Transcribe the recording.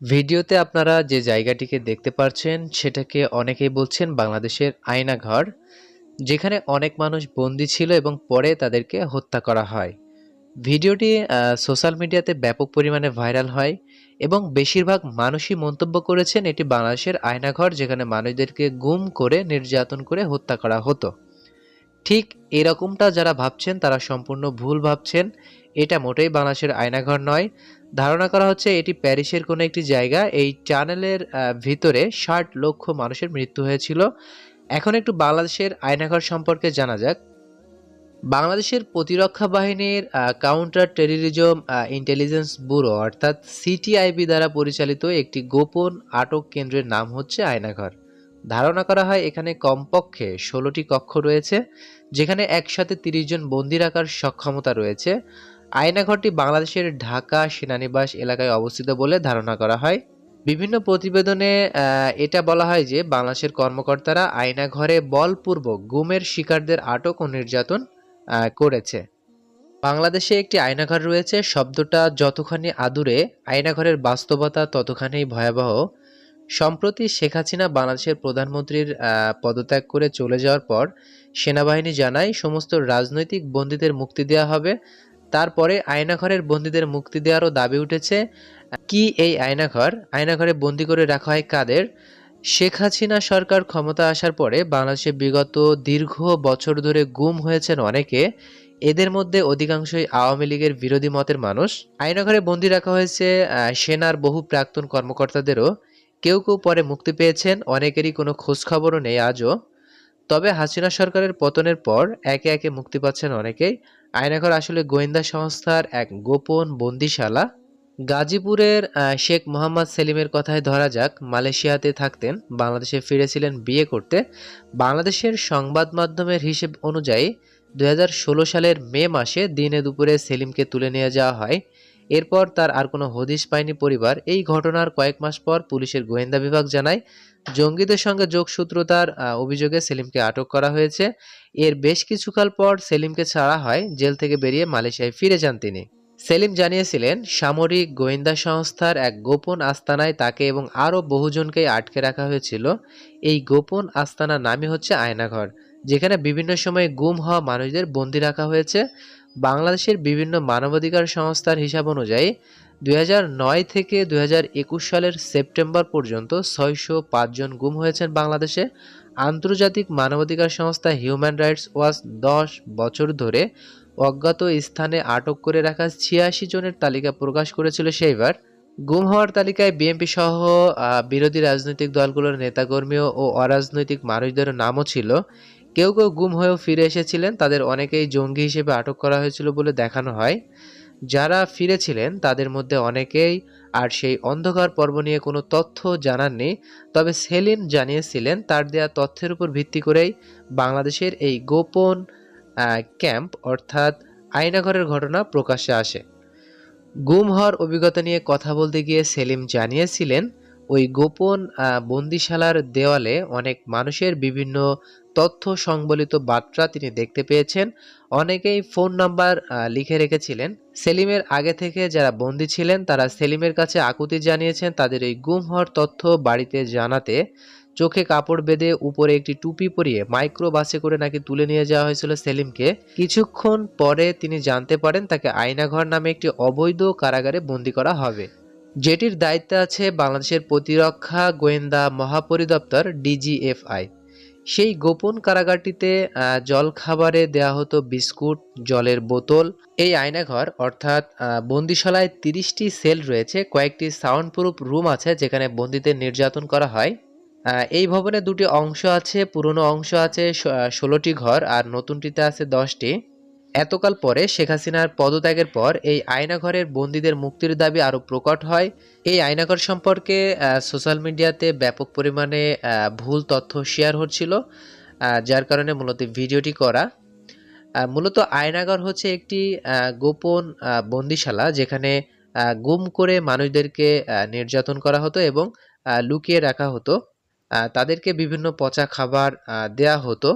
ভিডিওতে আপনারা যে জায়গাটিকে দেখতে পাচ্ছেন সেটাকে অনেকেই বলছেন বাংলাদেশের আয়নাঘর, যেখানে অনেক মানুষ বন্দী ছিল এবং পরে তাদেরকে হত্যা করা হয়। ভিডিওটি সোশ্যাল মিডিয়াতে ব্যাপক পরিমাণে ভাইরাল হয় এবং বেশিরভাগ মানুষই মন্তব্য করেছেন এটি বাংলাদেশের আয়নাঘর, যেখানে মানুষদেরকে গুম করে, নির্যাতন করে হত্যা করা হতো। ঠিক এরকমটা যারা ভাবছেন, তারা সম্পূর্ণ ভুল ভাবছেন। এটা মোটেই বাংলাদেশের আয়নাঘর নয়। ধারণা করা হচ্ছে এটি প্যারিসের কোনো একটি জায়গা। এই চ্যানেলের ভিতরে ষাট লক্ষ মানুষের মৃত্যু হয়েছিল। এখন একটু বাংলাদেশের আয়নাঘর সম্পর্কে জানা যাক। বাংলাদেশের প্রতিরক্ষা বাহিনীর কাউন্টার টেররিজম ইন্টেলিজেন্স ব্যুরো অর্থাৎ সিটিআইবি দ্বারা পরিচালিত একটি গোপন আটক কেন্দ্রের নাম হচ্ছে আয়নাঘর। ধারণা করা হয় এখানে কমপক্ষে ষোলোটি কক্ষ রয়েছে, যেখানে একসাথে তিরিশ জন বন্দি রাখার সক্ষমতা রয়েছে। আয়নাঘরটি বাংলাদেশের ঢাকা সেনানিবাস এলাকায় অবস্থিত বলে ধারণা করা হয়। বিভিন্ন প্রতিবেদনে এটা বলা হয় যে বাংলাদেশের কর্মকর্তারা আয়নাঘরে বলপূর্বক গুমের শিকারদের আটক ও নির্যাতন করেছে। বাংলাদেশে একটি আয়নাঘর রয়েছে, শব্দটা যতখানি আদুরে, আয়নাঘরের বাস্তবতা ততখানি ভয়াবহ। সম্প্রতি শেখ হাসিনা বাংলাদেশের প্রধানমন্ত্রীর পদত্যাগ করে চলে যাওয়ার পর সেনাবাহিনী জানায় সমস্ত রাজনৈতিক বন্দীদের মুক্তি দেওয়া হবে। তারপরে আয়নাঘরের বন্দীদের মুক্তি দেওয়ারও দাবি উঠেছে। কি এই আয়নাঘর? আয়নাঘরে বন্দি করে রাখা হয় কাদের? শেখ হাসিনা সরকার ক্ষমতা আসার পরে বাংলাদেশে বিগত দীর্ঘ বছর ধরে গুম হয়েছেন অনেকে। এদের মধ্যে অধিকাংশই আওয়ামী লীগের বিরোধী মতের মানুষ। আয়নাঘরে বন্দি রাখা হয়েছে সেনার বহু প্রাক্তন কর্মকর্তাদেরও। কেউ কেউ পরে মুক্তি পেয়েছেন, অনেকেরই কোনো খোঁজখবরও নেই আজও। তবে হাসিনা সরকারের পতনের পর একে একে মুক্তি পাচ্ছেন অনেকেই। আয়নাঘর আসলে গোয়েন্দা সংস্থার এক গোপন বন্দিশালা। গাজীপুরের শেখ মোহাম্মদ সেলিমের কথায় ধরা যাক, মালয়েশিয়াতে থাকতেন, বাংলাদেশে ফিরেছিলেন বিয়ে করতে। বাংলাদেশের সংবাদ মাধ্যমের হিসেব অনুযায়ী দুই হাজার ষোলো সালের মে মাসে দিনে দুপুরে সেলিমকে তুলে নিয়ে যাওয়া হয়। এরপর তার আর কোনো হদিশ পায়নি পরিবার। এই ঘটনার কয়েক মাস পর পুলিশের গোয়েন্দা বিভাগ জানায়, জঙ্গিদের সঙ্গে যোগসূত্রতার অভিযোগে সেলিমকে আটক করা হয়েছে। এর বেশ কিছুকাল পর সেলিমকে ছাড়া হয়, জেল থেকে বেরিয়ে মালয়েশিয়ায় ফিরে যান তিনি। সেলিম জানিয়েছিলেন, সামরিক গোয়েন্দা সংস্থার এক গোপন আস্তানায় তাকে এবং আরও বহুজনকে আটকে রাখা হয়েছিল। এই গোপন আস্তানার নামই হচ্ছে আয়নাঘর। যেখানে বিভিন্ন সময়ে গুম হওয়া মানুষদের বন্দি রাখা হয়েছে। বাংলাদেশের বিভিন্ন মানবাধিকার সংস্থার হিসাব অনুযায়ী দুই হাজার নয় থেকে দু হাজার একুশ সালের সেপ্টেম্বর পর্যন্ত ছয়শো জন গুম হয়েছেন বাংলাদেশে। আন্তর্জাতিক মানবাধিকার সংস্থা হিউম্যান রাইটস ওয়াচ দশ বছর ধরে অজ্ঞাত স্থানে আটক করে রাখা ছিয়াশি জনের তালিকা প্রকাশ করেছিল সেইবার। গুম হওয়ার তালিকায় বিএনপি সহ বিরোধী রাজনৈতিক দলগুলোর নেতাকর্মী ও অরাজনৈতিক মানুষদের নামও ছিল। কেউ কেউ গুম হয়েও ফিরে এসেছিলেন। তাদের অনেকেই জঙ্গি হিসেবে আটক করা হয়েছিল বলে দেখানো হয়। যারা ফিরেছিলেন, তাদের মধ্যে অনেকেই আর সেই অন্ধকার পর্ব নিয়ে কোনো তথ্য জানাননি তবে সেলিম জানিয়েছিলেন, তার দেয়া তথ্যের উপর ভিত্তি করেই বাংলাদেশের এই গোপন ক্যাম্প, অর্থাৎ আয়নাঘরের ঘটনা প্রকাশ্যে আসে। গুম হওয়ার অভিজ্ঞতা নিয়ে কথা বলতে গিয়ে সেলিম জানিয়েছিলেন ওই গোপন বন্দিশালার দেওয়ালে অনেক মানুষের বিভিন্ন তথ্য সংবলিত বার্তা তিনি দেখতে পেয়েছেন। অনেকেই ফোন নাম্বার লিখে রেখেছিলেন। সেলিমের আগে থেকে যারা বন্দী ছিলেন, তারা সেলিমের কাছে আকুতি জানিয়েছেন তাদের এই গুম হওয়ার তথ্য বাড়িতে জানাতে। চোখে কাপড় বেঁধে উপরে একটি টুপি পরিয়ে মাইক্রো বাসে করে নাকি তুলে নিয়ে যাওয়া হয়েছিল সেলিমকে। কিছুক্ষণ পরে তিনি জানতে পারেন তাকে আয়নাঘর নামে একটি অবৈধ কারাগারে বন্দি করা হবে। যেটির দায়িত্বে আছে বাংলাদেশের প্রতিরক্ষা গোয়েন্দা মহাপরিদপ্তর ডিজিএফআই। সেই গোপন কারাগারটিতে আহ, জল খাবারে দেয়া হতো বিস্কুট জলের বোতল। এই আয়নাঘর অর্থাৎ বন্দিশালায় তিরিশটি সেল রয়েছে কয়েকটি সাউন্ড প্রুফ রুম আছে যেখানে বন্দীদের নির্যাতন করা হয়। এই ভবনে দুটি অংশ আছে পুরনো অংশ আছে ষোলোটি ঘর আর নতুনটিতে আছে দশটি। এতকাল পরে শেখ হাসিনার পদত্যাগের পর এই আয়নাঘরের বন্দীদের মুক্তির দাবি আরও প্রকট হয়। এই আয়নাঘর সম্পর্কে সোশ্যাল মিডিয়াতে ব্যাপক পরিমাণে ভুল তথ্য শেয়ার হচ্ছিল যার কারণে মূলত ভিডিওটি করা। মূলত আয়নাঘর হচ্ছে একটি গোপন বন্দিশালা যেখানে গুম করে মানুষদেরকে নির্যাতন করা হতো এবং লুকিয়ে রাখা হতো। তাদেরকে বিভিন্ন পচা খাবার দেয়া হতো।